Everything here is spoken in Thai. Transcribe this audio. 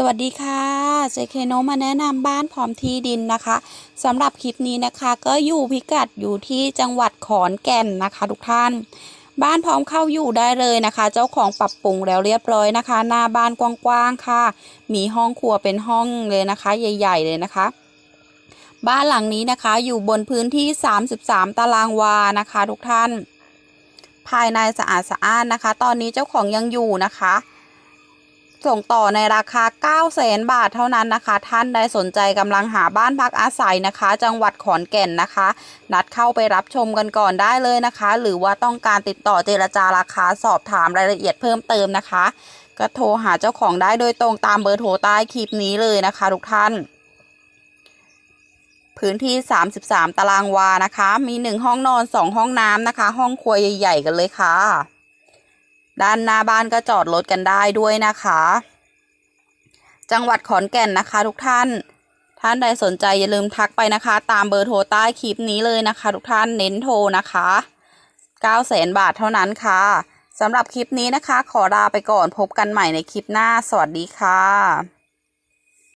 สวัสดีค่ะเจเคโนมาแนะนำบ้านพร้อมที่ดินนะคะสำหรับคลิปนี้นะคะก็อยู่พิกัดอยู่ที่จังหวัดขอนแก่นนะคะทุกท่าน บ้านพร้อมเข้าอยู่ได้เลยนะคะ เจ้าของปรับปรุงแล้วเรียบร้อยนะคะ หน้าบ้านกว้างๆค่ะ มีห้องครัวเป็นห้องเลยนะคะ ใหญ่ ๆ เลยนะคะ บ้านหลังนี้นะคะอยู่บนพื้นที่ 33 ตารางวานะคะ ทุกท่าน ภายในสะอาดสะอ้านนะคะ ตอนนี้เจ้าของยังอยู่นะคะ ส่งต่อในราคา 9 0 0 0 0 0บาทเท่านั้นนะคะ ท่านใดสนใจกำลังหาบ้านพักอาศัยนะคะ จังหวัดขอนแก่นนะคะ นัดเข้าไปรับชมกันก่อนได้เลยนะคะ หรือว่าต้องการติดต่อเจรจาราคาสอบถามรายละเอียดเพิ่มเติมนะคะ ก็โทรหาเจ้าของได้โดยตรงตามเบอร์โทรใต้คลิปนี้เลยนะคะ ทุกท่าน พื้นที่ 33 ตารางวานะคะ มี 1 ห้องนอน 2 ห้องน้ำนะคะ ห้องครัวใหญ่ ๆ กันเลยค่ะ ด้านหน้าบ้านก็จอดรถกันได้ด้วยนะคะ จังหวัดขอนแก่นนะคะ ทุกท่าน ท่านใดสนใจอย่าลืมทักไปนะคะ ตามเบอร์โทรใต้คลิปนี้เลยนะคะ ทุกท่านเน้นโทรนะคะ9แสนบาทเท่านั้นค่ะสำหรับคลิปนี้นะคะ ขอลาไปก่อนพบกันใหม่ในคลิปหน้า สวัสดีค่ะ